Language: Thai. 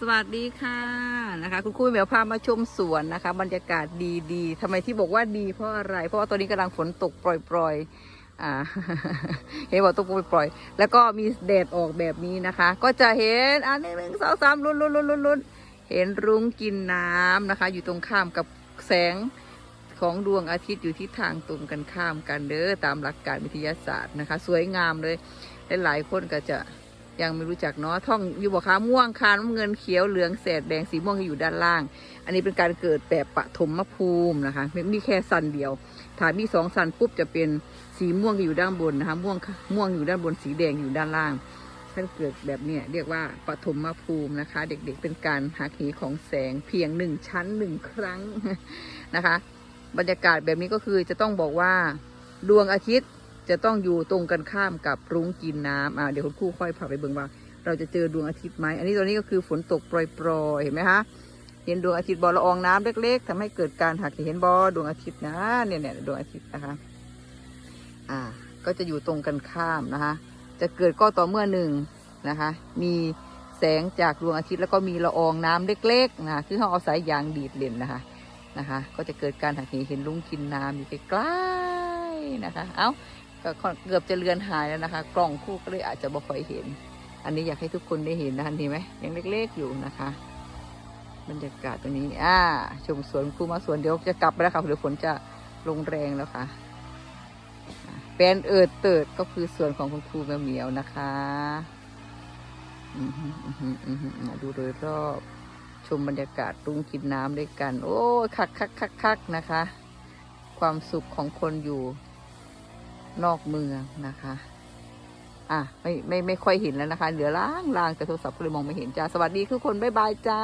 สวัสดีค่ะนะคะ คุณครูเหมียวพามาชมสวนนะคะ บรรยากาศดีๆทำไมที่บอกว่าดีเพราะอะไร เพราะว่าตอนนี้กำลังฝนตกปล่อยๆอ่าเห็นบอกตกปล่อยๆแล้วก็มีแดดออกแบบนี้นะคะ ก็จะเห็นอ่าหนึ่งหนึ่งสองสามลุ้นลุ้นลุ้นลุ้นลุ้นเห็นรุ้งกินน้ำนะคะ อยู่ตรงข้ามกับแสงของดวงอาทิตย์อยู่ที่ทางตรงกันข้ามกันเด้อตามหลักการวิทยาศาสตร์นะคะ สวยงามเลยหลายๆคนก็จะ ยังไม่รู้จักเนาะท่องอยู่บอกคะม่วงคานเงินเขียวเหลืองแสดแดงสีม่วงที่อยู่ด้านล่าง อันนี้เป็นการเกิดแบบปฐมภูมินะคะมีแค่สันเดียวถ้ามีสองสันปุ๊บจะเป็นสีม่วงอยู่ด้านบนนะคะม่วงม่วงอยู่ด้านบนสีแดงอยู่ด้านล่างถ้านเกิดแบบนี้เรียกว่าปฐมภูมินะคะ เด็กๆเป็นการหักเหของแสงเพียงหนึ่งชั้นหนึ่งครั้งนะคะ บรรยากาศแบบนี้ก็คือจะต้องบอกว่าดวงอาทิตย์ จะต้องอยู่ตรงกันข้ามกับรุ้งกินน้ำอ่าเดี๋ยวคุณครูค่อยพาไปเบิ่งว่า เราจะเจอดวงอาทิตย์ไหมอันนี้ตอนนี้ก็คือฝนตกโปรยๆเห็นไหมคะเห็นดวงอาทิตย์บอละอองน้ำเล็ก ๆทำให้เกิดการหักเห็นบอดวงอาทิตย์นะเนี่ยเนี่ยดวงอาทิตย์นะคะ อ่า ก็จะอยู่ตรงกันข้ามนะคะ จะเกิดก็ต่อเมื่อหนึ่งนะคะ มีแสงจากดวงอาทิตย์แล้วก็มีละอองน้ำเล็กๆนะคือเขาเอาสายยางดีดเล่นนะคะนะคะ ก็จะเกิดการหักเหเห็นลุงกินน้ำอยู่ใกล้ๆนะคะ เอ้า ก็เกือบจะเลือนหายแล้วนะคะ กล่องคู่ก็เลยอาจจะบ่ค่อยเห็น อันนี้อยากให้ทุกคนได้เห็นนะคะเห็นไหมยังเล็กๆอยู่นะคะบรรยากาศตรงนี้ อ่า ชมสวนครูมาสวนเดี๋ยวจะกลับไปแล้วค่ะเดี๋ยวฝนจะลงแรงแล้วค่ะอ่าแปลนเอิดเติดก็คือสวนของคุณครูแมวเหมียวนะคะอือหืออือหืออือหืออ่าดูโดยรอบชมบรรยากาศรุ้งกินน้ำด้วยกัน โอ้คักคักคักคักนะคะ ความสุขของคนอยู่ นอกเมืองนะคะ อะไม่ไม่ไม่ค่อยเห็นแล้วนะคะ เหลือล่างล่างแต่โทรศัพท์ก็เลยมองไม่เห็นจ้า สวัสดีทุกคน บ๊ายบายจ้า